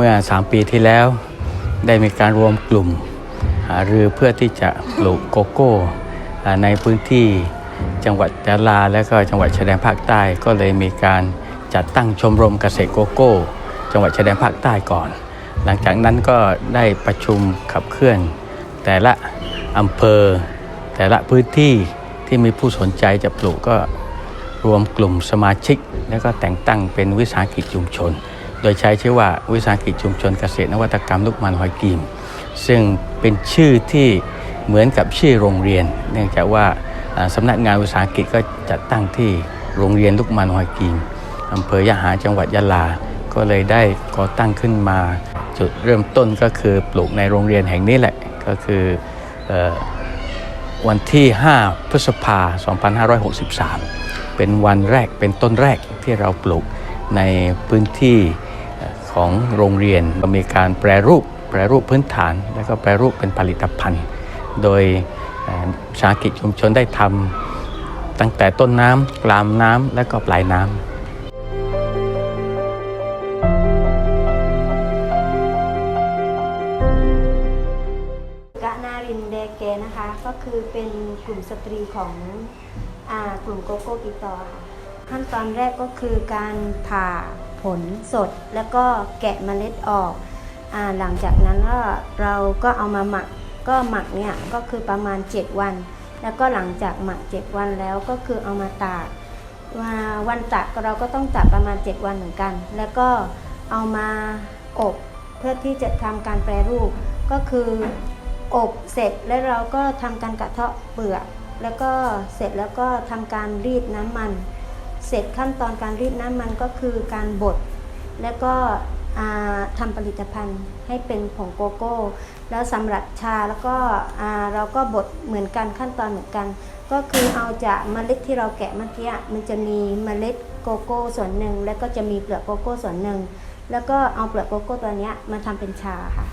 เมื่อ 3 ปีที่แล้ว ได้มีการรวมกลุ่มหารือเพื่อที่จะปลูกโกโก้ในพื้นที่จังหวัดยะลา และก็จังหวัดชายแดนภาคใต้ก็เลยมีการจัดตั้งชมรมเกษตรโกโก้ จังหวัดชายแดนภาคใต้ก่อน หลังจากนั้นก็ได้ประชุมขับเคลื่อน แต่ละอำเภอ แต่ละพื้นที่ที่มีผู้สนใจจะปลูกก็รวมกลุ่มสมาชิก และก็แต่งตั้งเป็นวิสาหกิจชุมชน โดยใช้ชื่อว่าวิสาหกิจชุมชนเกษตรนวัตกรรมลูกมันหอยกีมซึ่งเป็นชื่อที่เหมือนกับชื่อโรงเรียน เนื่องจากว่าสำนักงานวิสาหกิจก็จัดตั้งที่โรงเรียนลูกมันหอยกีมอำเภอยะหาจังหวัดยะลา ก็เลยได้ก่อตั้งขึ้นมา จุดเริ่มต้นก็คือปลูกในโรงเรียนแห่งนี้แหละก็คืออวันที่ 5 พฤษภา 2563 เป็นวันแรกเป็นต้นแรกที่เราปลูกในพื้นที่ ของโรงเรียนมีการแปรรูปแปรรูปพื้นฐาน แล้วก็แปรรูปเป็นผลิตภัณฑ์ โดยเอ่อวิสากิจชุมชนได้ทำตั้งแต่ต้นน้ำกลางน้ำและก็ปลายน้ำกะนารินเดเกนะคะก็คือเป็นกลุ่มสตรีของอกลุ่มโกโก้กิตอค่ะขั้นตอนแรกก็คือการผ่า ผลสดแล้วก็แกะเมล็ดออกอหลังจากนั้นก็เราก็เอามาหมักก็หมักเนี่ยก็คือประมาณ 7 วัน แล้วก็หลังจากหมัก 7 วันแล้วก็คือเอามาตากว่าวันตากเราก็ต้องตากประมาณ 7 วันเหมือนกัน แล้วก็เอามาอบเพื่อที่จะทำการแปรรูปก็คืออบเสร็จแล้วเราก็ทำการกระเทาะเปลือกแล้วก็เสร็จแล้วก็ทำการรีดน้ำมัน เสร็จขั้นตอนการรีดน้ำมันก็คือการบด แล้วก็ทำผลิตภัณฑ์ให้เป็นผงโกโก้ แล้วสำหรับชาแล้วก็เราก็บดเหมือนกันขั้นตอนเหมือนกัน ก็คือเอาจากเมล็ดที่เราแกะเมื่อกี้มันจะมีเมล็ดโกโก้ส่วนหนึ่ง แล้วก็จะมีเปลือกโกโก้ส่วนหนึ่ง แล้วก็เอาเปลือกโกโก้ตัวนี้มาทำเป็นชาค่ะ